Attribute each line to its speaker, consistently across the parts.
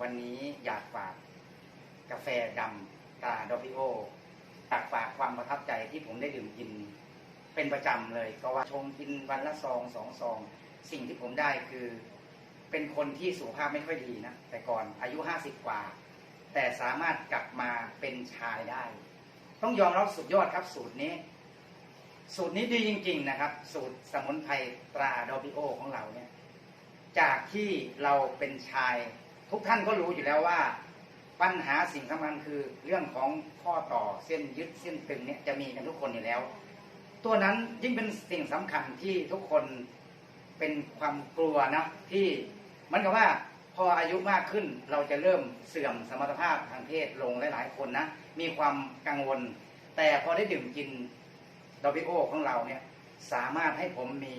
Speaker 1: วันนี้อยากฝากกาแฟดำตราดอปิโออยากฝากความประทับใจที่ผมได้ดื่มกินเป็นประจำเลย ก็ว่าชงกินวันละซองสองซอง สิ่งที่ผมได้คือ เป็นคนที่สุขภาพไม่ค่อยดีนะ แต่ก่อนอายุห้าสิบกว่า แต่สามารถกลับมาเป็นชายได้ ต้องยอมรับสุดยอดครับสูตรนี้ สูตรนี้ดีจริง ๆ นะครับ สูตรสมุนไพรตราดอปิโอของเราเนี่ยจากที่เราเป็นชาย ทุกท่านก็รู้อยู่แล้วว่า ปัญหาสิ่งสำคัญคือเรื่องของข้อต่อเส้นยึดเส้นตึงเนี่ยจะมีกันทุกคนอยู่แล้ว ตัวนั้นยิ่งเป็นสิ่งสำคัญที่ทุกคนเป็นความกลัวนะที่มันกับว่าพออายุมากขึ้นเราจะเริ่มเสื่อมสมรรถภาพทางเพศลงหลายๆคนนะมีความกังวล แต่พอได้ดื่มกินดอปิโอของเราเนี่ยสามารถให้ผมมี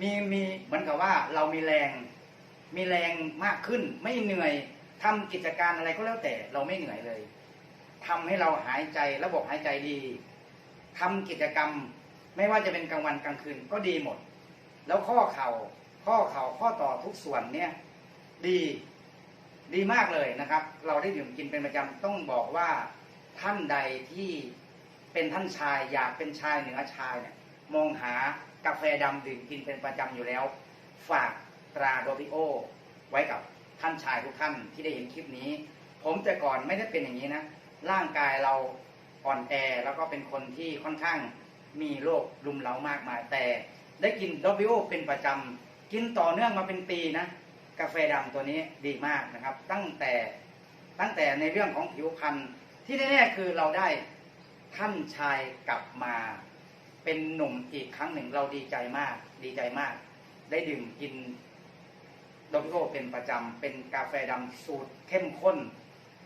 Speaker 1: มีมีเหมือนกับว่าเรามีแรง มีแรงมากขึ้น ไม่เหนื่อยทำกิจการอะไรก็แล้วแต่เราไม่เหนื่อยเลยทำให้เราหายใจระบบหายใจดีทำกิจกรรม ไม่ว่าจะเป็นกลางวันกลางคืนก็ดีหมด แล้วข้อเข่าข้อเข่าข้อต่อทุกส่วนเนี่ยดีดีมากเลยนะครับ เราได้ดื่มกินเป็นประจำต้องบอกว่าท่านใดที่เป็นท่านชายอยากเป็นชายเหนือชายเนี่ยมองหากาแฟดำดื่มกินเป็นประจำอยู่แล้ว ฝาก ตราโดบิโอ ไว้กับท่านชายทุกท่านที่ได้เห็นคลิปนี้ ผมแต่ก่อนไม่ได้เป็นอย่างนี้นะ ร่างกายเราอ่อนแอแล้วก็เป็นคนที่ค่อนข้างมีโรครุมเร้ามากมาย แต่ได้กินดอบิโอเป็นประจำกินต่อเนื่องมาเป็นปีนะ กาแฟดำตัวนี้ดีมากนะครับ ตั้งแต่ตั้งแต่ในเรื่องของผิวพรรณที่แน่ๆคือเราได้ท่านชายกลับมาเป็นหนุ่มอีกครั้งหนึ่งเราดีใจมาก ดีใจมาก ได้ดื่มกิน ดอปิโอเป็นประจำ เป็นกาแฟดำสูตรเข้มข้น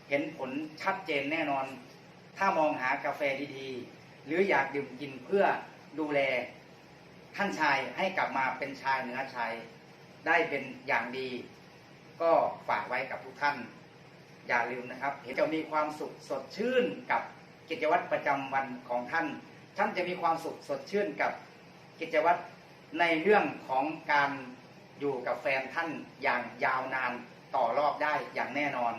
Speaker 1: เห็นผลชัดเจนแน่นอน ถ้ามองหากาแฟดีๆ หรืออยากดื่มกินเพื่อดูแล ท่านชายให้กลับมาเป็นชายเหนือชายได้เป็นอย่างดี ก็ฝากไว้กับทุกท่าน อย่าลืมนะครับ เห็นจะมีความสุขสดชื่นกับกิจวัตรประจำวันของท่าน ท่านจะมีความสุขสดชื่นกับกิจวัตรในเรื่องของการ อยู่กับแฟนท่านอย่างยาวนานต่อรอบได้อย่างแน่นอน